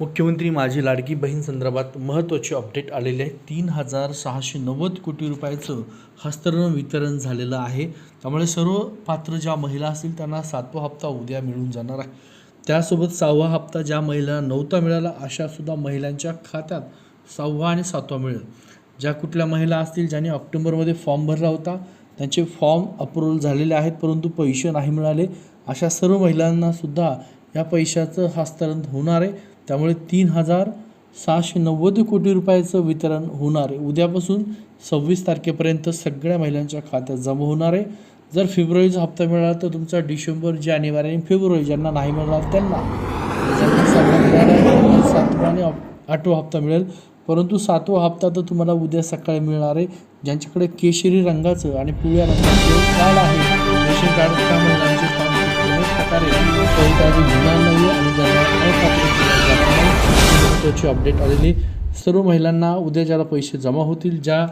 मुख्यमंत्री माझी लाडकी बहीण संदर्भात महत्त्वाचे अपडेट आलेले आहे. तीन हजार सहाशे नव्वद कोटी रुपयाचं हस्तांतरण वितरण झालेलं आहे. त्यामुळे सर्व पात्र ज्या महिला असतील त्यांना सातवा हप्ता उद्या मिळून जाणार आहे. त्यासोबत सहावा हप्ता ज्या महिलांना नव्हता मिळाला अशासुद्धा महिलांच्या खात्यात सहावा आणि सातवा मिळेल. ज्या कुठल्या महिला असतील ज्यांनी ऑक्टोबरमध्ये फॉर्म भरला होता त्यांचे फॉर्म अप्रूव्हल झालेले आहेत परंतु पैसे नाही मिळाले अशा सर्व महिलांनासुद्धा या पैशाचं हस्तांतरण होणार आहे. त्यामुळे तीन हजार सहाशे नव्वद कोटी रुपयाचं वितरण होणार आहे. उद्यापासून सव्वीस तारखेपर्यंत सगळ्या महिलांच्या खात्यात जमा होणार आहे. जर फेब्रुवारीचा हप्ता मिळाला तर तुमचा डिसेंबर जानेवारी आणि फेब्रुवारी ज्यांना नाही मिळणार त्यांना. सातवा आणि आठवा हप्ता मिळेल. परंतु सातवा हप्ता तर तुम्हाला उद्या सकाळी मिळणार आहे. ज्यांच्याकडे केशरी रंगाचं आणि पिवळ्या रंगाचं कार्ड आहे रेशन कार्ड त्या महिलांचे काम प्रकारे काही कोणताही मिळणार नाही आणि ज्यांना महत्त्वाची अपडेट आलेली. सर्व महिलांना उद्या ज्याला पैसे जमा होतील ज्या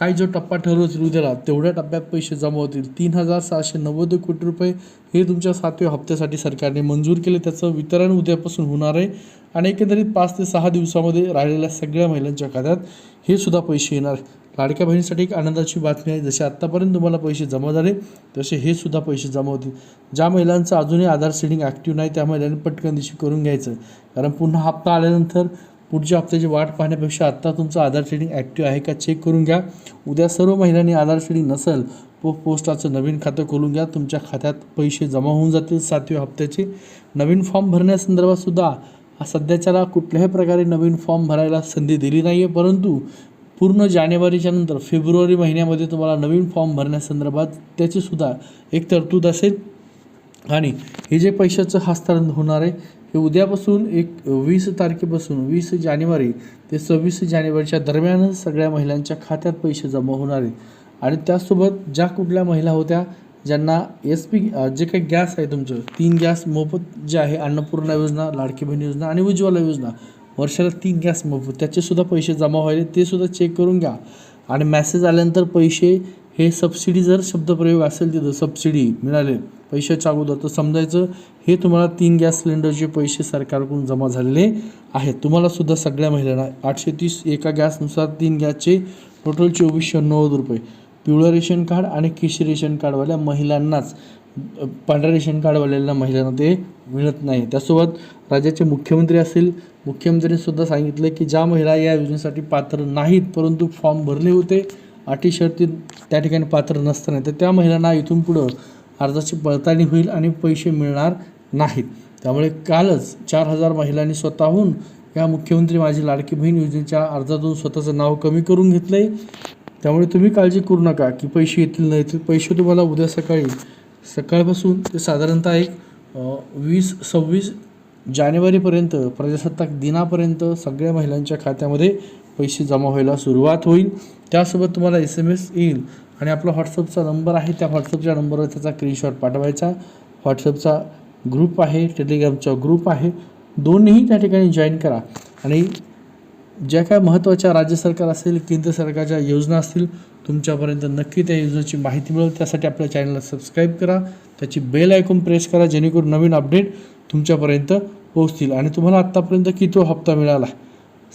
काय जो टप्पा ठरवतील उद्याला तेवढ्या टप्प्यात पैसे जमा होतील. तीन हजार सहाशे नव्वद कोटी रुपये हे तुमच्या सातव्या हप्त्यासाठी सरकारने मंजूर केले. त्याचं वितरण उद्यापासून होणार आहे आणि एकंदरीत पाच ते सहा दिवसामध्ये राहिलेल्या सगळ्या महिलांच्या खात्यात हे सुद्धा पैसे येणार लाडक्या बहिणीसाठी एक आनंदाची बातमी आहे. जसे आत्तापर्यंत तुम्हाला पैसे जमा झाले तसे हे सुद्धा पैसे जमा होतील. ज्या महिलांचं अजूनही आधार सेडिंग ॲक्टिव्ह नाही त्या महिलांनी पटकन दिवशी करून घ्यायचं. कारण पुन्हा हप्ता आल्यानंतर पुढच्या हप्त्याची वाट पाहण्यापेक्षा आत्ता तुमचं आधार शेडिंग ॲक्टिव्ह आहे का चेक करून घ्या. उद्या सर्व महिलांनी आधार शेडिंग नसेल पो पोस्टाचं नवीन खातं खोलून घ्या. तुमच्या खात्यात पैसे जमा होऊन जातील सातव्या हप्त्याचे. नवीन फॉर्म भरण्यासंदर्भात सुद्धा सध्याच्याला कुठल्याही प्रकारे नवीन फॉर्म भरायला संधी दिली नाही आहे परंतु पूर्ण जानेवारीच्या नंतर फेब्रुवारी महिन्यामध्ये तुम्हाला नवीन फॉर्म भरण्यासंदर्भात त्याचीसुद्धा एक तरतूद असेल. आणि हे जे पैशाचं हस्तांतरण होणार आहे हे उद्यापासून एक वीस तारखेपासून वीस जानेवारी ते सव्वीस जानेवारीच्या दरम्यानच सगळ्या महिलांच्या खात्यात पैसे जमा होणार आहेत. आणि त्यासोबत ज्या कुठल्या महिला होत्या ज्यांना एस पी जे काही गॅस आहे तुमचं तीन गॅस मोफत जे आहे अन्नपूर्णा योजना लाडकी बहीण योजना आणि उज्ज्वला योजना वर्षाला तीन गॅस मोफत त्याचेसुद्धा पैसे जमा व्हायले ते सुद्धा चेक करून घ्या. आणि मॅसेज आल्यानंतर पैसे हे सबसिडी जर शब्दप्रयोग असेल तिथं सबसिडी मिळाले पैशाच्या अगोदर तर समजायचं हे तुम्हाला तीन गॅस सिलेंडरचे पैसे सरकारकडून जमा झालेले आहेत. तुम्हालासुद्धा सगळ्या महिलांना आठशे तीस एका गॅसनुसार तीन गॅसचे टोटल चोवीसशे नव्वद रुपये. पिवळं रेशन कार्ड आणि केशरी रेशन कार्डवाल्या महिलांनाच. पांढऱ्या रेशन कार्डवाल्याला महिलांना ते मिळत नाही. त्यासोबत राज्याचे मुख्यमंत्री असतील मुख्यमंत्र्यांनीसुद्धा सांगितलं की ज्या महिला या योजनेसाठी पात्र नाहीत परंतु फॉर्म भरले होते अटी शर्ती त्या ठिकाणी पात्र नसताना तर त्या महिलांना इथून पुढं अर्जाची पडताळणी होईल आणि पैसे मिळणार नाहीत. त्यामुळे कालच चार हजार महिलांनी स्वतःहून या मुख्यमंत्री माझी लाडकी बहीण योजनेच्या अर्जातून स्वतःचं नाव कमी करून घेतलं आहे त्यामुळे तुम्ही काळजी करू नका की पैसे येतील नाही येतील पैसे तुम्हाला उद्या सकाळी सकाळपासून ते साधारणतः एक वीस सव्वीस जानेवारीपर्यंत प्रजासत्ताक दिनापर्यंत सगळ्या महिलांच्या खात्यामध्ये पैसे जमा व्हायला सुरुवात होईल. त्यासोबत तुम्हाला एस एम एस येईल आणि आपला व्हॉट्सअपचा नंबर आहे. त्या व्हॉट्सअपच्या नंबरवर त्याचा स्क्रीनशॉट पाठवायचा. व्हॉट्सअपचा ग्रुप आहे टेलिग्रामचा ग्रुप आहे. दोन्ही त्या ठिकाणी जॉईन करा आणि ज्या काय महत्त्वाच्या राज्य सरकार असेल केंद्र सरकारच्या योजना असतील तुमच्यापर्यंत नक्की त्या योजनेची माहिती मिळेल. त्यासाठी आपल्या चॅनलला सबस्क्राईब करा. त्याची बेल ऐकून प्रेस करा जेणेकरून नवीन अपडेट तुमच्यापर्यंत पोहोचतील. आणि तुम्हाला आत्तापर्यंत किती हप्ता मिळाला?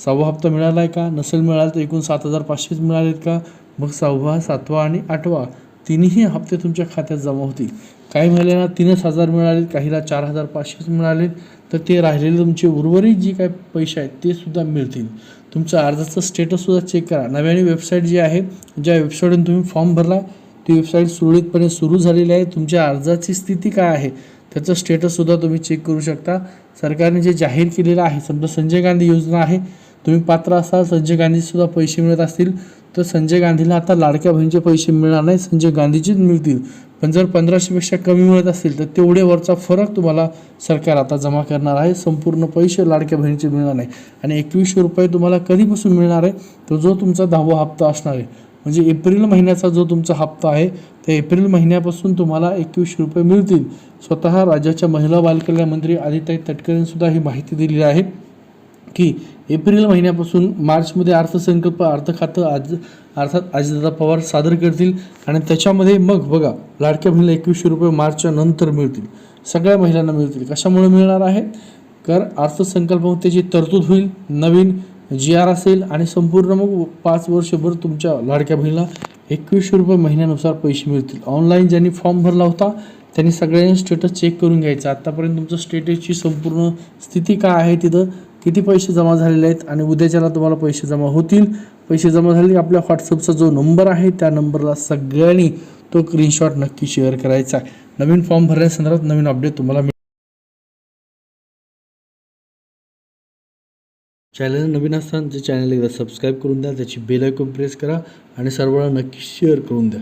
सहावा हप्ता मिळाला आहे का? नसेल मिळाला तर एकूण सात हजार पाचशेच मिळालेत का? मग सहावा सातवा आणि आठवा तिन्ही हप्ते तुमच्या खात्यात जमा होतील. काही महिलांना तीनच हजार मिळालेत काहीला चार हजार पाचशेच मिळालेत. तर ते राहिलेले तुमचे उर्वरित जी काय पैसे आहेत ते सुद्धा मिळतील. तुमचा अर्जाचं स्टेटससुद्धा चेक करा. नव्याने वेबसाईट जी आहे ज्या वेबसाईटवरून तुम्ही फॉर्म भरला ती वेबसाईट सुरळीतपणे सुरू झालेली आहे. तुमच्या अर्जाची स्थिती काय आहे त्याचं स्टेटससुद्धा तुम्ही चेक करू शकता. सरकारने जे जाहीर केलेलं आहे समजा संजय गांधी योजना आहे तुम्ही पात्र असाल संजय गांधीसुद्धा पैसे मिळत असतील. तर संजय गांधीला आता लाडक्या बहिणीचे पैसे मिळणार नाही संजय गांधीचेच मिळतील. पण जर पंधराशेपेक्षा कमी मिळत असतील तर तेवढे वरचा फरक तुम्हाला सरकार आता जमा करणार आहे. संपूर्ण पैसे लाडक्या बहिणीचे मिळणार नाही. आणि एकवीसशे रुपये तुम्हाला कधीपासून मिळणार आहे? तो जो तुमचा दहावा हप्ता असणार आहे. म्हणजे एप्रिल महिन्याचा जो तुमचा हप्ता आहे त्या एप्रिल महिन्यापासून तुम्हाला एकवीसशे रुपये मिळतील. स्वतः राज्याच्या महिला बालकल्याण मंत्री आदिताई तटकरेंनी सुद्धा ही माहिती दिलेली आहे. की एप्रिल महिन्यापासून मार्चमध्ये अर्थसंकल्प अर्थ खातं आज अर्थात अजितदादा पवार सादर करतील आणि त्याच्यामध्ये मग बघा लाडक्या बहिणीला एकवीसशे रुपये मार्चच्या नंतर मिळतील. सगळ्या महिलांना मिळतील. कशामुळे मिळणार आहे? कर अर्थसंकल्पामध्ये त्याची तरतूद होईल नवीन जी आर असेल आणि संपूर्ण मग पाच वर्षभर तुमच्या लाडक्या बहिणीला एकवीसशे रुपये महिन्यानुसार पैसे मिळतील. ऑनलाईन ज्यांनी फॉर्म भरला होता त्यांनी सगळ्यांनी स्टेटस चेक करून घ्यायचा. आत्तापर्यंत तुमचं स्टेटसची संपूर्ण स्थिती काय आहे तिथं किती पैसे जमा झालेले आहेत आणि उद्याच्याला तुम्हाला पैसे जमा होतील. पैसे जमा झाले की आपल्या व्हॉट्सअपचा जो नंबर आहे त्या नंबरला सगळ्यांनी तो स्क्रीनशॉट नक्की शेअर करायचा. आहे नवीन फॉर्म भरण्यासंदर्भात नवीन अपडेट तुम्हाला मिळेल चॅनल नवीन असताना ते चॅनल एकदा सबस्क्राईब करून द्या. त्याची बेल आयकॉन प्रेस करा आणि सर्वांना नक्की शेअर करून द्या.